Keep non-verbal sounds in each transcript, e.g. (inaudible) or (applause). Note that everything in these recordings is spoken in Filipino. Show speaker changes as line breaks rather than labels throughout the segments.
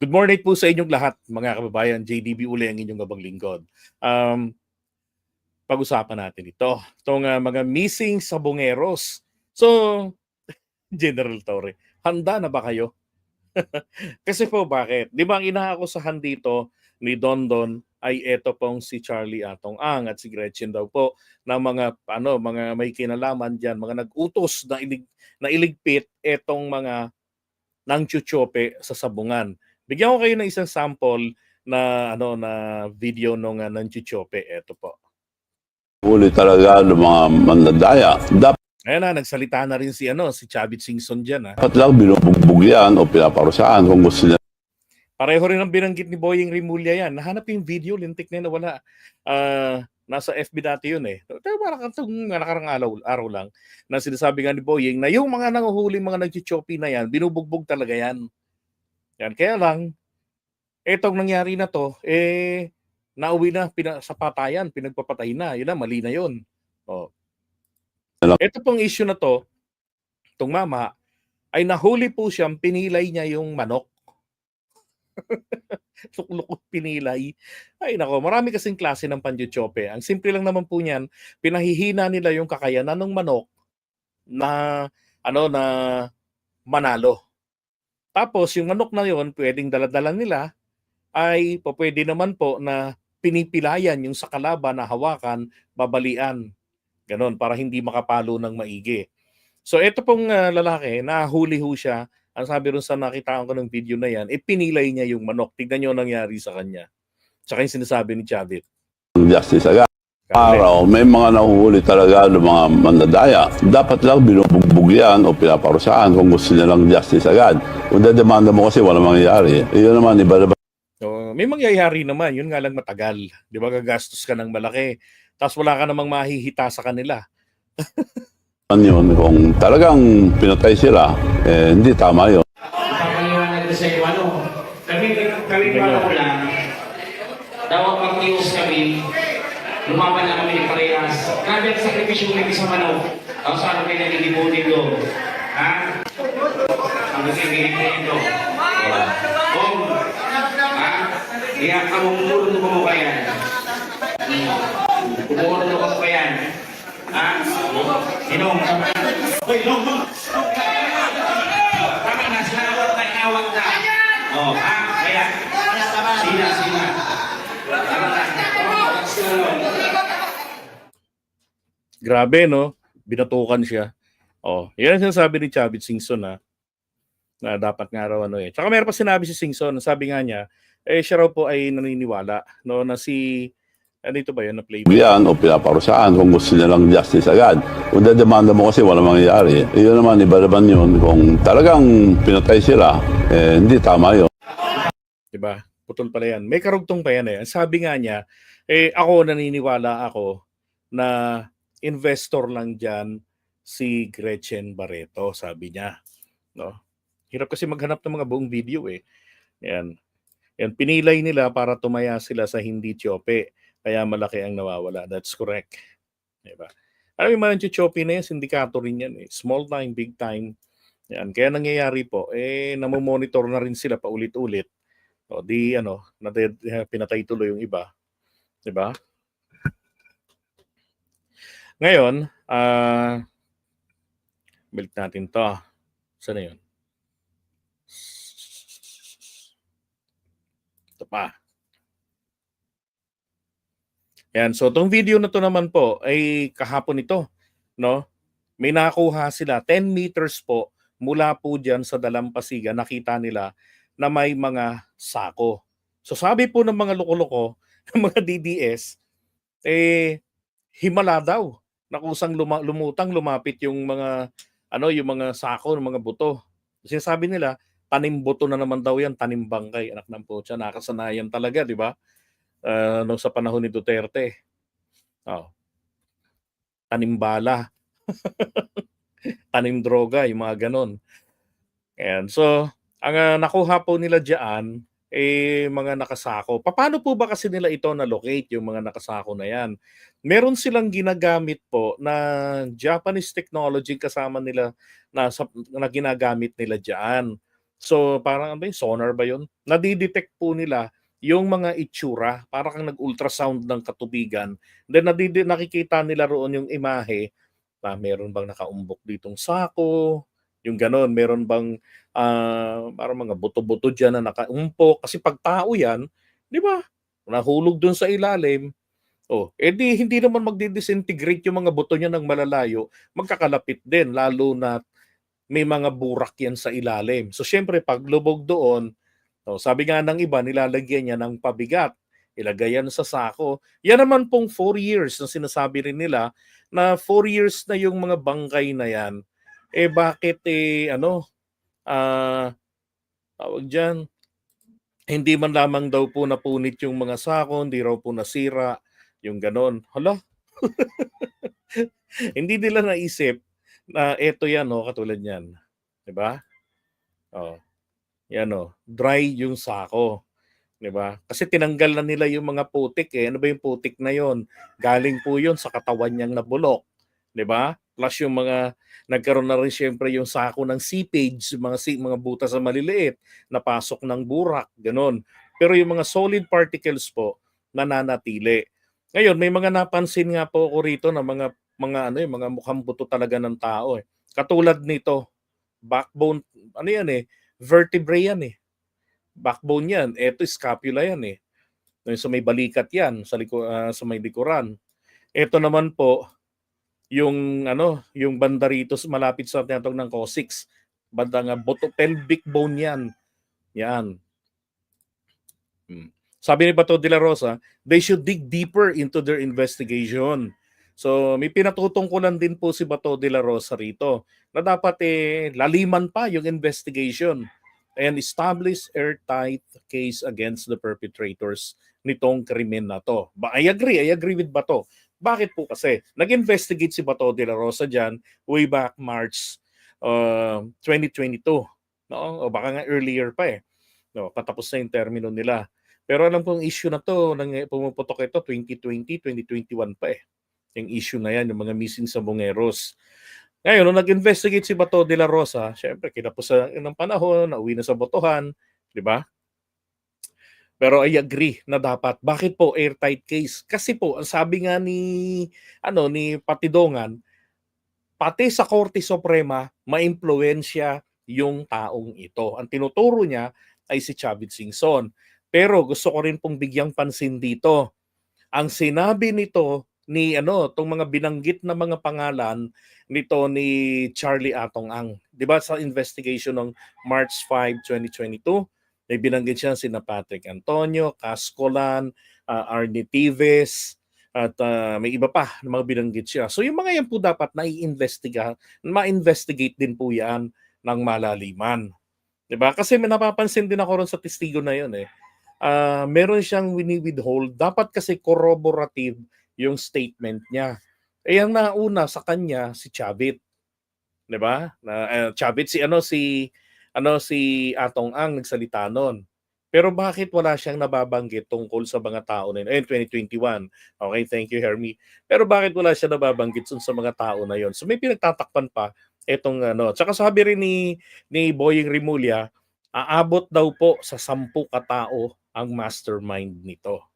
Good morning po sa inyong lahat, mga kababayan. JDB uli ang inyong gabang lingkod. Um, pag-usapan natin ito. Itong uh, mga missing sabongeros. So, (laughs) General Torre, handa na ba kayo? (laughs) Kasi po bakit? Di ba ang inaakusahan dito ni Dondon ay eto pong si Charlie Atong Ang at si Gretchen daw po na mga ano mga may kinalaman diyan, mga nag-utos na ilig, na iligpit etong mga nang chuchope sa sabungan. Bigyan ko kayo ng isang sample na ano na video nung uh, nang chuchope. Eto po.
Huli talaga ng mga mandadaya. Dapat
Ayan na, nagsalita na rin si ano si Chavit Singson diyan ha.
lang binubugbog yan o pinaparusaan kung gusto nila
Pareho rin ang binanggit ni Boying Rimulya yan. Nahanap yung video, lintik na yun, wala. Ah, nasa FB dati yun eh. Pero parang itong nakarang araw, araw lang na sinasabi nga ni Boying na yung mga nanguhuli, mga nagchichopi na yan, binubugbog talaga yan. Yan. Kaya lang, etong nangyari na to, eh, nauwi na pina, sa patayan, pinagpapatay na. Yun na, mali na yun. Oh. Ito pong issue na to, itong mama, ay nahuli po siyang pinilay niya yung manok. (laughs) Lukluk pinilay. Ay nako, marami kasing klase ng panjuchope. Ang simple lang naman po niyan, pinahihina nila yung kakayanan ng manok na ano na manalo. Tapos yung manok na yon pwedeng daladala nila ay pwede naman po na pinipilayan yung sa kalaban na hawakan, babalian. Ganon, para hindi makapalo ng maigi. So ito pong uh, lalaki, nahuli ho siya ang sabi rin sa nakita ko ng video na yan, eh pinilay niya yung manok. Tignan niyo ang nangyari sa kanya. Tsaka yung sinasabi ni Chavit.
justice agad. Araw, may mga nahuhuli talaga ng mga mandadaya. Dapat lang binubugbog yan o pinaparusaan kung gusto nilang justice agad. Kung dademanda mo kasi walang mangyayari. Iyon naman, iba na
So, may mangyayari naman, yun nga lang matagal. Di ba gagastos ka ng malaki, tapos wala ka namang mahihita sa kanila.
yun. Kung talagang pinatay sila, eh, hindi tama yun.
Papaliwanag ko sa iyo, ano, kami, kami ko lang, daw ang mag-iwas kami, lumaban na kami ni Parehas. Grabe ang sakripisyo ng isang manok. Ang saan kami nagigibudin doon. Ha? Ang nagigibudin doon. Kung, ha? Kaya ka mumulong mo mo yan. Umulong mo yan. Ha? Inong. Uy, long. Tama na, sinawag na, inawag na. Oh, ha? Kaya, sila, sila.
Grabe, no? Binatukan siya. Oh, yan ang sinasabi ni Chavit Singson na na dapat nga raw ano eh. Tsaka meron pa sinabi si Singson, sabi nga niya, eh siya raw po ay naniniwala no na si ano ito ba yun na play
Yan o pinaparusaan kung gusto nilang justice agad. Kung dademanda mo kasi walang mangyayari. Iyon naman, iba naman yun. Kung talagang pinatay sila, eh, hindi tama yun.
'di ba? Putol pala yan. May karugtong pa yan eh. Ang Sabi nga niya, eh ako naniniwala ako na investor lang diyan si Gretchen Barreto, sabi niya. No? Hirap kasi maghanap ng mga buong video eh. Yan. Yan pinilay nila para tumaya sila sa hindi tiope. Kaya malaki ang nawawala. That's correct. 'Di ba? Alam mo yung tiope na yan, sindikato rin yan eh. Small time, big time. Yan. Kaya nangyayari po, eh, namomonitor na rin sila paulit-ulit. O di ano, na pinatay tuloy yung iba. 'Di ba? Ngayon, ah balik natin 'to. Saan na 'yun? Ito pa. Yan, so tong video na to naman po ay kahapon ito, no? May nakuha sila 10 meters po mula po diyan sa Dalampasigan, nakita nila na may mga sako. So sabi po ng mga loko-loko, (laughs) ng mga DDS, eh himala daw na kusang luma- lumutang lumapit yung mga ano yung mga sako ng mga buto. Sinasabi nila, tanim buto na naman daw yan, tanim bangkay, anak ng putya, nakasanayan talaga, di ba? Uh, nung sa panahon ni Duterte. Oh. Tanim bala. (laughs) tanim droga, yung mga ganon. And so, ang uh, nakuha po nila diyan eh mga nakasako. Paano po ba kasi nila ito na-locate yung mga nakasako na yan? Meron silang ginagamit po na Japanese technology kasama nila na, sa, na ginagamit nila diyan. So parang ano ba sonar ba yun? Nadidetect po nila yung mga itsura, para kang nag-ultrasound ng katubigan. Then nadidi nakikita nila roon yung imahe, na meron bang nakaumbok ditong sako, yung ganon, meron bang ah, parang mga buto-buto dyan na nakaumpok. Kasi pag tao yan, di ba, nahulog dun sa ilalim, oh, edi hindi naman magdi-disintegrate yung mga buto niya ng malalayo, magkakalapit din, lalo na may mga burak yan sa ilalim. So syempre pag lubog doon, oh, sabi nga ng iba, nilalagyan niya ng pabigat. Ilagay yan sa sako. Yan naman pong 4 years na sinasabi rin nila na 4 years na yung mga bangkay na yan. Eh bakit eh ano, ah tawag dyan, hindi man lamang daw po napunit yung mga sako, hindi raw po nasira, yung ganon. Hala, (laughs) hindi nila naisip na eto yan, oh, katulad yan. 'Di ba? Oh. Yan oh, dry yung sako. 'Di ba? Kasi tinanggal na nila yung mga putik eh. Ano ba yung putik na yon? Galing po yon sa katawan niyang nabulok. 'Di ba? Plus yung mga nagkaroon na rin syempre yung sako ng seepage, mga mga butas na maliliit, napasok ng burak, ganun. Pero yung mga solid particles po nananatili. Ngayon, may mga napansin nga po ako rito na mga mga ano yung mga mukhang buto talaga ng tao eh. Katulad nito, backbone, ano yan eh, vertebrae yan eh. Backbone yan, eto scapula yan eh. Sa may balikat yan, sa, liko, ah, sa may likuran. Ito naman po, yung ano, yung banda rito malapit sa tinatawag ng coccyx. Banda nga, buto, pelvic bone yan. Yan. Hmm. Sabi ni Bato de la Rosa, they should dig deeper into their investigation. So may pinatutungkulan din po si Bato de la Rosa rito na dapat eh laliman pa yung investigation and establish airtight case against the perpetrators nitong krimen na to. Ba I agree, I agree with Bato. Bakit po kasi? Nag-investigate si Bato de la Rosa dyan way back March uh, 2022. No? O baka nga earlier pa eh. No, patapos na yung termino nila. Pero alam kong issue na to, nang pumuputok ito 2020, 2021 pa eh. Yung issue na yan, yung mga missing sa Bungeros. Ngayon, nung nag-investigate si Bato de la Rosa, syempre, kinapos ng panahon, nauwi na sa botohan, di ba? Pero I agree na dapat. Bakit po airtight case? Kasi po, ang sabi nga ni, ano, ni Patidongan, pati sa Korte Suprema, maimpluwensya yung taong ito. Ang tinuturo niya ay si Chavit Singson. Pero gusto ko rin pong bigyang pansin dito. Ang sinabi nito ni ano, tong mga binanggit na mga pangalan nito ni Charlie Atong Ang. 'Di ba sa investigation ng March 5, 2022, may binanggit siya sina Patrick Antonio, Cascolan, uh, Arnie Tives, at ah, may iba pa na mga binanggit siya. So yung mga yan po dapat na-investiga, ma-investigate din po yan ng malaliman. 'Di ba? Kasi may napapansin din ako ron sa testigo na yun eh. Ah, meron siyang wini-withhold. Dapat kasi corroborative yung statement niya. Eh ang nauna sa kanya si Chavit. 'Di ba? Na eh, Chavit si ano si ano si Atong Ang nagsalita noon. Pero bakit wala siyang nababanggit tungkol sa mga tao na yun? Ayun, 2021. Okay, thank you, Hermie. Pero bakit wala siya nababanggit sa mga tao na yon? So may pinagtatakpan pa etong ano. Tsaka sabi rin ni, ni Boying Rimulya, aabot daw po sa sampu katao ang mastermind nito.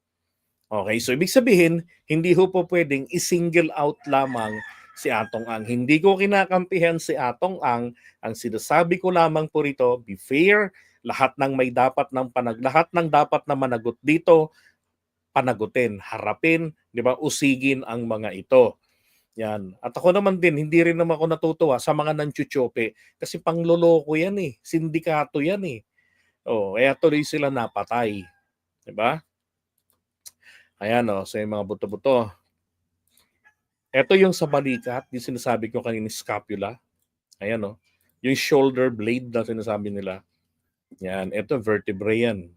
Okay, so ibig sabihin, hindi ho po pwedeng i-single out lamang si Atong Ang. Hindi ko kinakampihan si Atong Ang. Ang sinasabi ko lamang po rito, be fair, lahat ng may dapat ng panag lahat ng dapat na managot dito panagutin, harapin, 'di ba? Usigin ang mga ito. Yan. At ako naman din, hindi rin naman ako natutuwa sa mga nanchuchope kasi pangloloko yan eh. Sindikato yan eh. Oh, kaya tuloy sila napatay. 'Di ba? Ayan oh, so yung mga buto-buto. Ito yung sa balikat, yung sinasabi ko kanina scapula. Ayan oh. Yung shoulder blade na sinasabi nila. Yan, ito vertebrae yan.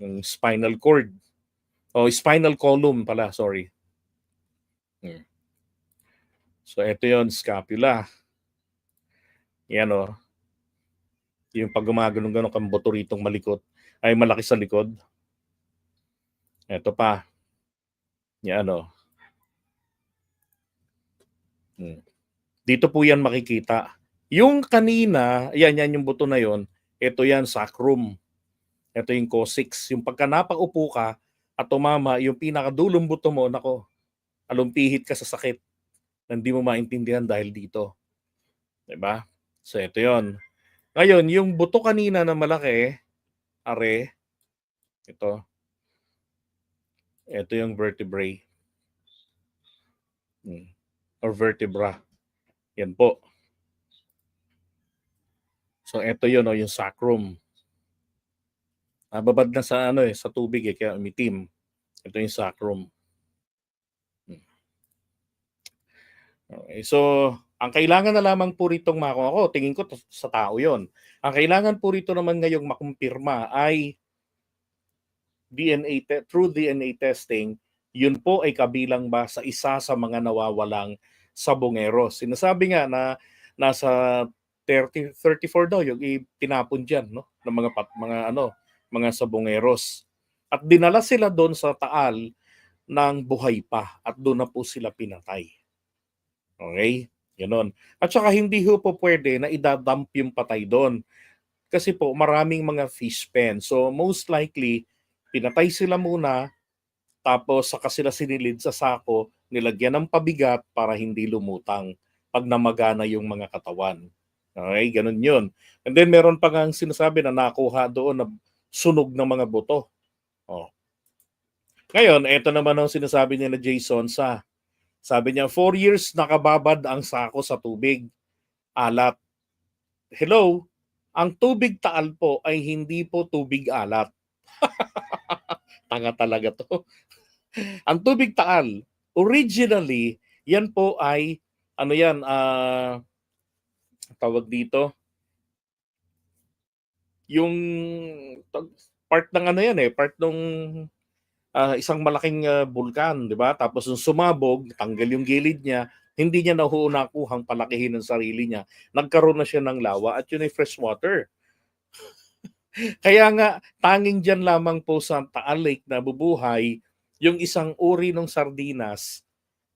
Yung spinal cord. O spinal column pala, sorry. Hmm. So ito yon scapula. Yan o. Yung pag gumagano-gano kang buto ritong malikot, ay malaki sa likod. Ito pa. Yan o. Hmm. Dito po yan makikita. Yung kanina, yan yan yung buto na yon ito yan, sacrum. Ito yung coccyx. Yung pagka napaupo ka at tumama, yung pinakadulong buto mo, nako, alumpihit ka sa sakit hindi mo maintindihan dahil dito. 'Di ba? So ito yon. Ngayon, yung buto kanina na malaki, are, ito, ito yung vertebrae. Hmm. Or vertebra. Yan po. So ito yun, oh, yung sacrum. Ah, babad na sa ano eh, sa tubig eh, kaya umitim. Ito yung sacrum. Hmm. Okay, so ang kailangan na lamang po ritong mako ako, tingin ko to- sa tao yon. Ang kailangan po rito naman ngayong makumpirma ay DNA te- through DNA testing, yun po ay kabilang ba sa isa sa mga nawawalang sabongeros. Sinasabi nga na nasa 30 34 daw yung itinapon diyan no ng mga pat, mga ano mga sabongeros. At dinala sila doon sa Taal ng buhay pa at doon na po sila pinatay. Okay? Ganon. At saka hindi ho po pwede na idadump yung patay doon. Kasi po maraming mga fish pen. So most likely, pinatay sila muna tapos saka sila sinilid sa sako, nilagyan ng pabigat para hindi lumutang pag namagana yung mga katawan. Okay, ganun yun. And then meron pa nga sinasabi na nakuha doon na sunog ng mga buto. Oh. Ngayon, ito naman ang sinasabi niya na Jason sa sabi niya, four years nakababad ang sako sa tubig. Alat. Hello? Ang tubig taal po ay hindi po tubig alat. (laughs) Tanga talaga to. (laughs) ang tubig taal, originally, yan po ay, ano yan, ah, tawag dito, yung part ng ano yan eh, part ng ah, isang malaking ah, bulkan, di ba? Tapos nung sumabog, tanggal yung gilid niya, hindi niya nakuhang palakihin ng sarili niya. Nagkaroon na siya ng lawa at yun ay fresh water. Kaya nga, tanging dyan lamang po sa Taal Lake na bubuhay yung isang uri ng sardinas,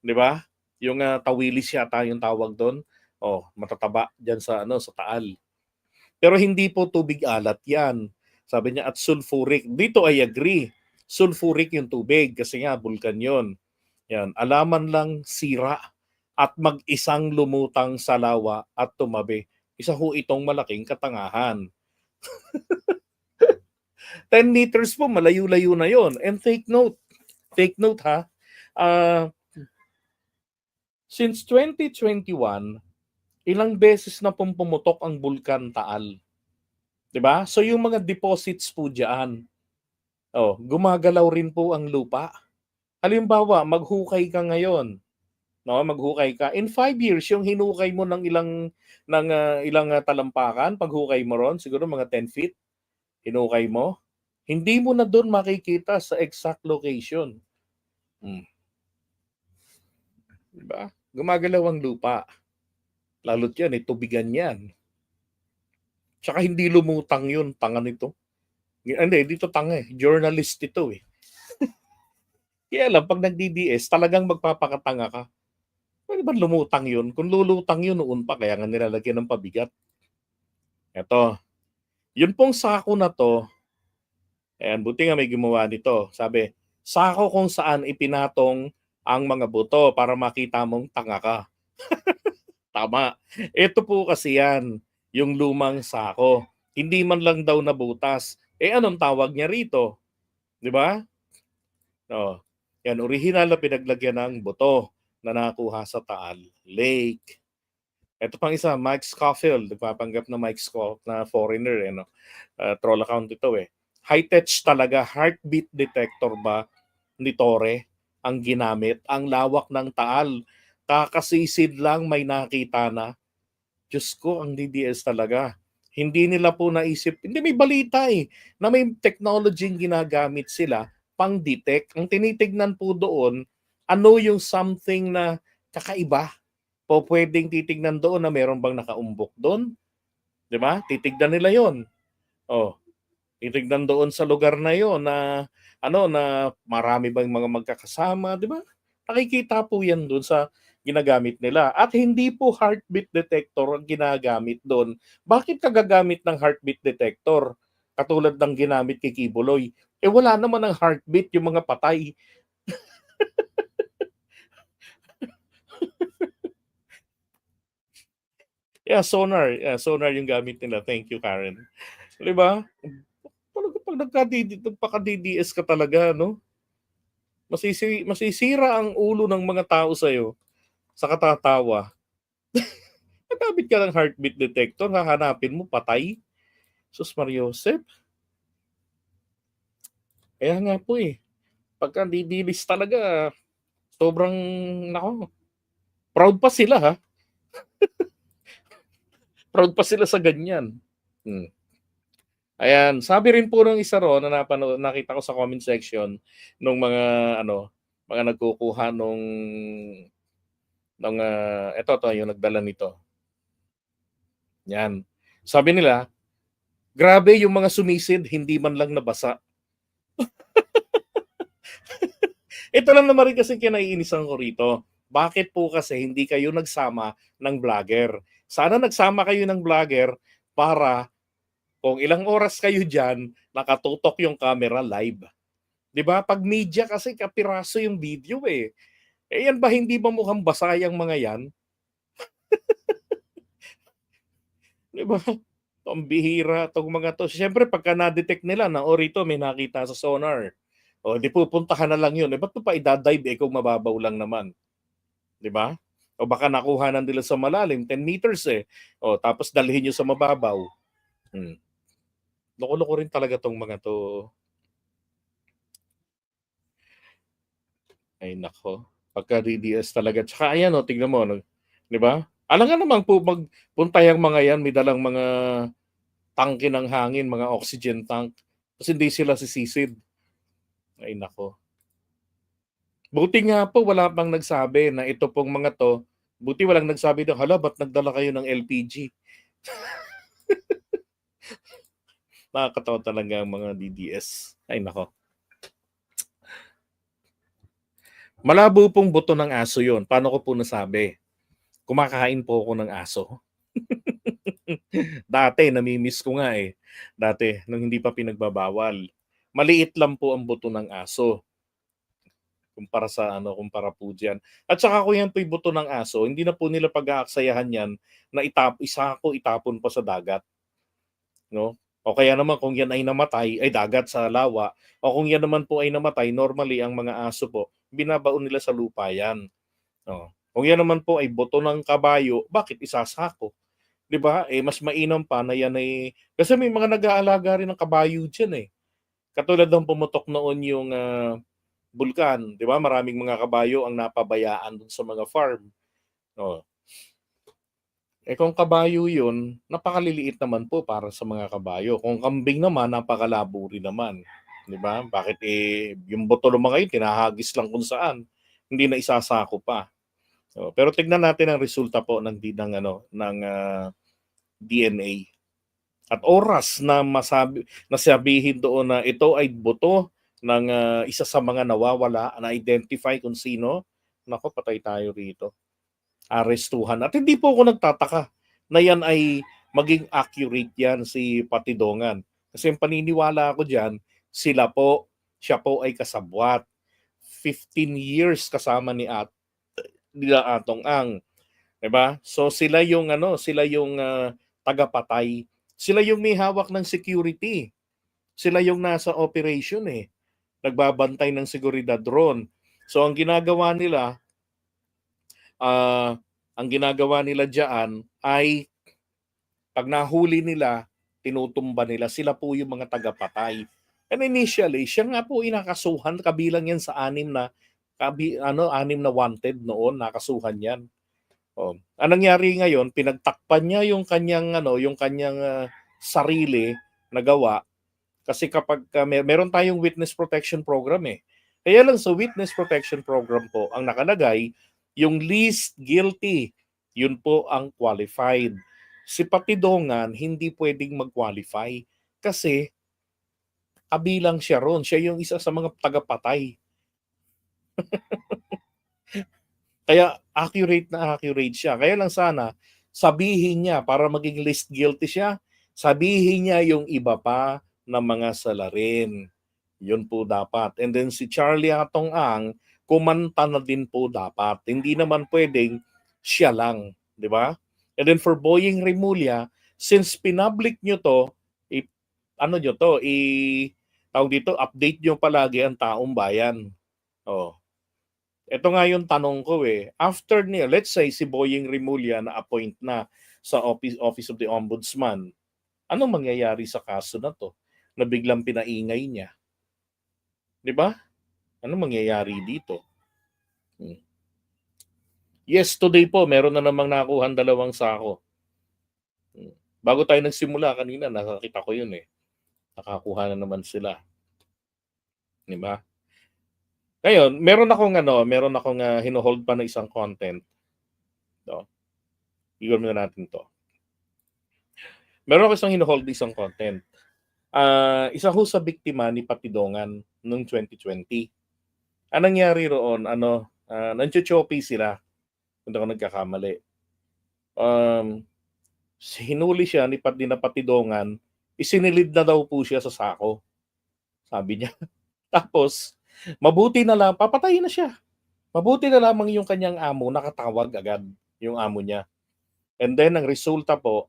di ba? Yung ah, tawilis yata yung tawag doon. Oh, matataba dyan sa ano sa Taal. Pero hindi po tubig alat 'yan. Sabi niya at sulfuric. Dito I agree. Sulfuric yung tubig kasi nga bulkan 'yon. Yan, alaman lang sira at mag-isang lumutang sa lawa at tumabi. Isa ho itong malaking katangahan. (laughs) 10 meters po, malayo-layo na yon. And take note, take note ha, ah, since 2021, ilang beses na pong pumutok ang bulkan Taal. 'Di ba? So yung mga deposits po diyan, oh, gumagalaw rin po ang lupa. Halimbawa, maghukay ka ngayon. No, maghukay ka. In five years, yung hinukay mo ng ilang ng ah, ilang ah, talampakan, paghukay mo ron, siguro mga 10 feet, hinukay mo, hindi mo na doon makikita sa exact location. Hmm. Diba? Gumagalaw ang lupa. Lalo't yan, eh, tubigan yan. Tsaka hindi lumutang yun, tanga nito. Hindi, dito tanga eh. Journalist ito eh. (laughs) Kaya lang, pag nag-DDS, talagang magpapakatanga ka. Pwede ba lumutang yun? Kung lulutang yun noon pa, kaya nga nilalagyan ng pabigat. Ito. Yun pong sako na to, ayan, buti nga may gumawa nito. Sabi, sako kung saan ipinatong ang mga buto para makita mong tanga ka. (laughs) Tama. Ito po kasi yan, yung lumang sako. Hindi man lang daw nabutas. Eh anong tawag niya rito? 'Di ba? Oh, yan original na pinaglagyan ng buto na nakuha sa Taal Lake. Ito pang isa, Mike Scofield, nagpapanggap na Mike Scofield na foreigner, eh, no? Uh, troll account ito eh. High-tech talaga, heartbeat detector ba ni Tore ang ginamit? Ang lawak ng Taal, kakasisid lang may nakita na. Diyos ko, ang DDS talaga. Hindi nila po naisip, hindi may balita eh, na may technology ginagamit sila pang-detect. Ang tinitignan po doon, ano yung something na kakaiba. Po pwedeng titignan doon na meron bang nakaumbok doon. 'Di ba? Titignan nila 'yon. Oh. Titignan doon sa lugar na 'yon na ano na marami bang mga magkakasama, 'di ba? Nakikita po yan doon sa ginagamit nila. At hindi po heartbeat detector ang ginagamit doon. Bakit ka gagamit ng heartbeat detector? Katulad ng ginamit kay Kibuloy. Eh wala naman ang heartbeat yung mga patay. (laughs) (laughs) yeah, sonar. Yeah, sonar yung gamit nila. Thank you, Karen. Di ba? Talaga pag nagka-DD nagpaka-DDS ka talaga, no? Masisi masisira ang ulo ng mga tao sa'yo sa katatawa. (laughs) Nagamit ka ng heartbeat detector, hahanapin mo, patay. Sus Mariosep. Kaya nga po eh. Pagka didilis talaga, sobrang, nako, proud pa sila ha. (laughs) proud pa sila sa ganyan. Hmm. Ayan, sabi rin po ng isa ro na napanood, nakita ko sa comment section nung mga ano, mga nagkukuha nung nung uh, eto to yung nagdala nito. Yan. Sabi nila, grabe yung mga sumisid, hindi man lang nabasa. (laughs) Ito lang naman rin kasi kinaiinisan ko rito. Bakit po kasi hindi kayo nagsama ng vlogger? Sana nagsama kayo ng vlogger para kung ilang oras kayo dyan, nakatutok yung camera live. 'Di ba? Pag media kasi kapiraso yung video eh. Eh yan ba hindi ba mukhang basa yung mga yan? (laughs) 'Di ba? Ang bihira tong mga to. Siyempre pagka na-detect nila na o rito may nakita sa sonar. O di pupuntahan na lang yun. Eh ba't pa idadive eh kung mababaw lang naman? 'Di ba? O baka nakuha na nila sa malalim, 10 meters eh. O tapos dalhin nyo sa mababaw. Hmm. Loko-loko rin talaga tong mga to. Ay nako. Pagka DDS talaga. Tsaka ayan o, tignan mo. Di ba? Alam nga naman po, magpunta yung mga yan, may dalang mga tangke ng hangin, mga oxygen tank. Tapos hindi sila sisisid. Ay nako. Buti nga po, wala pang nagsabi na ito pong mga to, buti walang nagsabi na, hala, ba't nagdala kayo ng LPG? (laughs) Nakakatawa talaga ang mga DDS. Ay nako. Malabo pong buto ng aso yon. Paano ko po nasabi? Kumakain po ako ng aso. (laughs) Dati, namimiss ko nga eh. Dati, nung hindi pa pinagbabawal. Maliit lang po ang buto ng aso. Kumpara sa ano, kumpara po dyan. At saka ko yan po buto ng aso, hindi na po nila pag-aaksayahan yan na itap, isa ko itapon pa sa dagat. No? O kaya naman kung yan ay namatay, ay dagat sa lawa. O kung yan naman po ay namatay, normally ang mga aso po, binabaon nila sa lupa yan. O. Kung yan naman po ay buto ng kabayo, bakit isasako? 'Di ba? Eh mas mainam pa na yan ay kasi may mga nag-aalaga rin ng kabayo diyan eh. Katulad ng pumutok noon yung uh, bulkan, 'di ba? Maraming mga kabayo ang napabayaan dun sa mga farm. Oh. Eh kung kabayo 'yun, napakaliliit naman po para sa mga kabayo. Kung kambing naman, napakalabo rin naman. 'Di ba? Bakit eh yung buto ng mga yun tinahagis lang kung saan, hindi na isasako pa. So, pero tignan natin ang resulta po ng ng ano ng uh, DNA. At oras na masabi nasabihin doon na ito ay buto ng uh, isa sa mga nawawala na identify kung sino. Nako, patay tayo rito. Arestuhan. At hindi po ako nagtataka na yan ay maging accurate yan si Patidongan. Kasi yung paniniwala ko diyan, sila po, siya po ay kasabwat. 15 years kasama ni At nila Atong Ang. 'Di ba? So sila yung ano, sila yung uh, tagapatay. Sila yung may hawak ng security. Sila yung nasa operation eh. Nagbabantay ng seguridad drone. So ang ginagawa nila uh, ang ginagawa nila diyan ay pag nahuli nila, tinutumba nila. Sila po yung mga tagapatay. And initially, siya nga po inakasuhan kabilang yan sa anim na kabi, ano, anim na wanted noon, nakasuhan yan. Oh. Anong nangyari ngayon, pinagtakpan niya yung kanyang ano, yung kanyang uh, sarili na gawa kasi kapag uh, mer- meron tayong witness protection program eh. Kaya lang sa witness protection program po, ang nakalagay, yung least guilty, yun po ang qualified. Si Patidongan, hindi pwedeng mag-qualify kasi kabilang siya ron. Siya yung isa sa mga tagapatay. (laughs) Kaya accurate na accurate siya. Kaya lang sana sabihin niya para maging least guilty siya, sabihin niya yung iba pa na mga salarin. Yun po dapat. And then si Charlie Atong Ang, kumanta na din po dapat. Hindi naman pwedeng siya lang, di ba? And then for Boying Remulla, since pinablik nyo to, i, ano nyo to, i, tawag dito, update nyo palagi ang taong bayan. Oh. Ito nga yung tanong ko eh. After niya, let's say si Boying Remulla na appoint na sa Office, Office of the Ombudsman, anong mangyayari sa kaso na to na biglang pinaingay niya? 'Di ba? Ano mangyayari dito? Hmm. Yes, today po meron na namang nakuhan dalawang sako. Hmm. Bago tayo nagsimula kanina, nakakita ko 'yun eh. Nakakuha na naman sila. 'Di ba? Ngayon, meron akong ano, meron akong uh, hino-hold pa na isang content. No. Igor muna natin 'to. Meron ako isang hino-hold na isang content. Ah, isa ho sa biktima ni Patidongan noong 2020. Anong nangyari roon, ano, uh, nanchochopi sila. Kung ako nagkakamali. Um, hinuli siya ni Pat na Patidongan, isinilid na daw po siya sa sako. Sabi niya. (laughs) Tapos, mabuti na lang, papatayin na siya. Mabuti na lamang yung kanyang amo, nakatawag agad yung amo niya. And then, ang resulta po,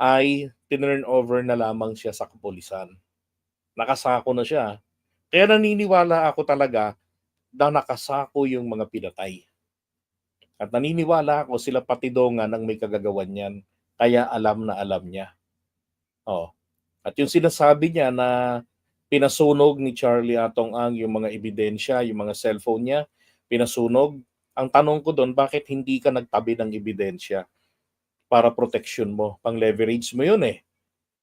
ay tinurn over na lamang siya sa kapulisan. Nakasako na siya. Kaya naniniwala ako talaga na nakasako yung mga pinatay. At naniniwala ako sila patidongan ang may kagagawan niyan. Kaya alam na alam niya. Oh. At yung sinasabi niya na pinasunog ni Charlie Atong Ang yung mga ebidensya, yung mga cellphone niya, pinasunog. Ang tanong ko doon, bakit hindi ka nagtabi ng ebidensya? Para protection mo. Pang leverage mo yun eh.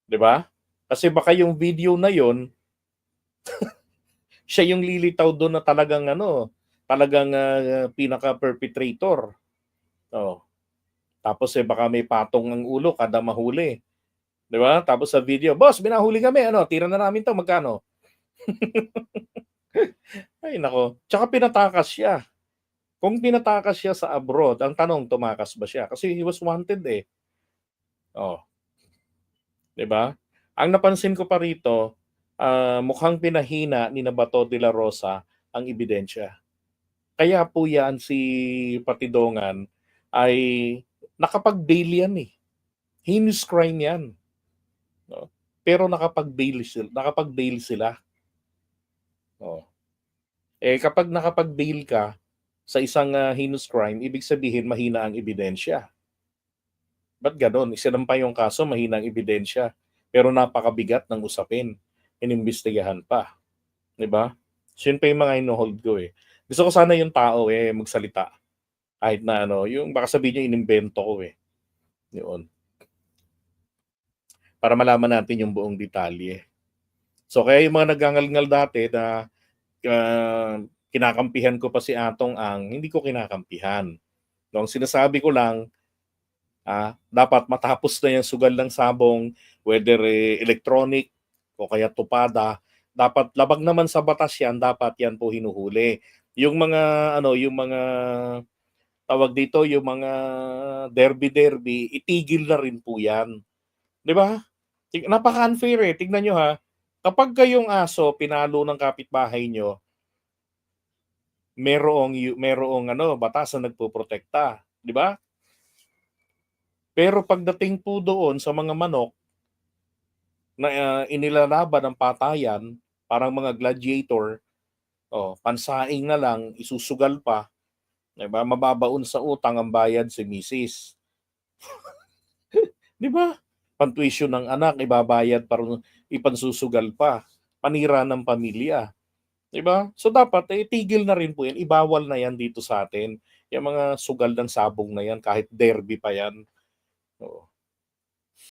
'Di ba? Kasi baka yung video na yon (laughs) siya yung lilitaw doon na talagang ano, talagang uh, pinaka-perpetrator. Oh. Tapos eh baka may patong ang ulo kada mahuli. 'Di ba? Tapos sa video, boss, binahuli kami, ano, tira na namin 'to, magkano? (laughs) Ay nako. Tsaka pinatakas siya. Kung pinatakas siya sa abroad, ang tanong, tumakas ba siya? Kasi he was wanted eh. Oh. 'Di ba? Ang napansin ko pa rito, uh, mukhang pinahina ni Nabato de la Rosa ang ebidensya. Kaya po yan si Patidongan ay nakapag-bail yan eh. Heinous crime yan. No? Pero nakapag-bail sila. Nakapag-bail sila. Oh. Eh kapag nakapag-bail ka, sa isang uh, heinous crime, ibig sabihin mahina ang ebidensya. Ba't ganon? Isinampa yung kaso, mahina ang ebidensya. Pero napakabigat ng usapin. Inimbestigahan pa. Di ba? So yun pa yung mga ino-hold ko eh. Gusto ko sana yung tao eh magsalita. Kahit na ano, yung baka sabihin niya inimbento ko eh. Yun. Para malaman natin yung buong detalye. So kaya yung mga nagangalngal dati na uh, kinakampihan ko pa si Atong Ang, hindi ko kinakampihan. No, ang sinasabi ko lang, ah, dapat matapos na yung sugal ng sabong, whether eh, electronic o kaya tupada, dapat labag naman sa batas yan, dapat yan po hinuhuli. Yung mga ano, yung mga tawag dito, yung mga derby-derby, itigil na rin po yan. 'Di ba? Napaka-unfair eh. Tignan nyo ha. Kapag kayong aso pinalo ng kapitbahay nyo, merong merong ano batas na nagpoprotekta, di ba? Pero pagdating po doon sa mga manok na uh, inilalaban ng patayan, parang mga gladiator, oh, pansaing na lang, isusugal pa, di ba? Mababaon sa utang ang bayad si Mrs. (laughs) di ba? Pantuition ng anak, ibabayad para ipansusugal pa. Panira ng pamilya. 'Di ba? So dapat eh, tigil na rin po 'yan. Ibawal na 'yan dito sa atin. Yung mga sugal ng sabong na 'yan kahit derby pa 'yan. Oo.